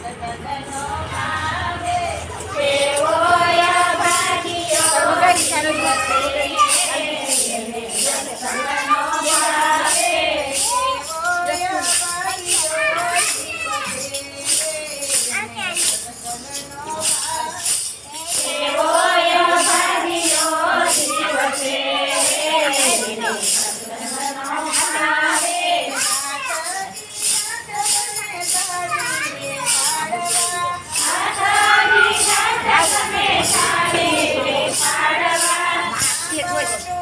da da da Christ.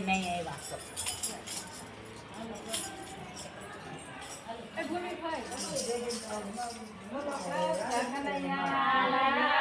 કોઈ નહીં આવ્યા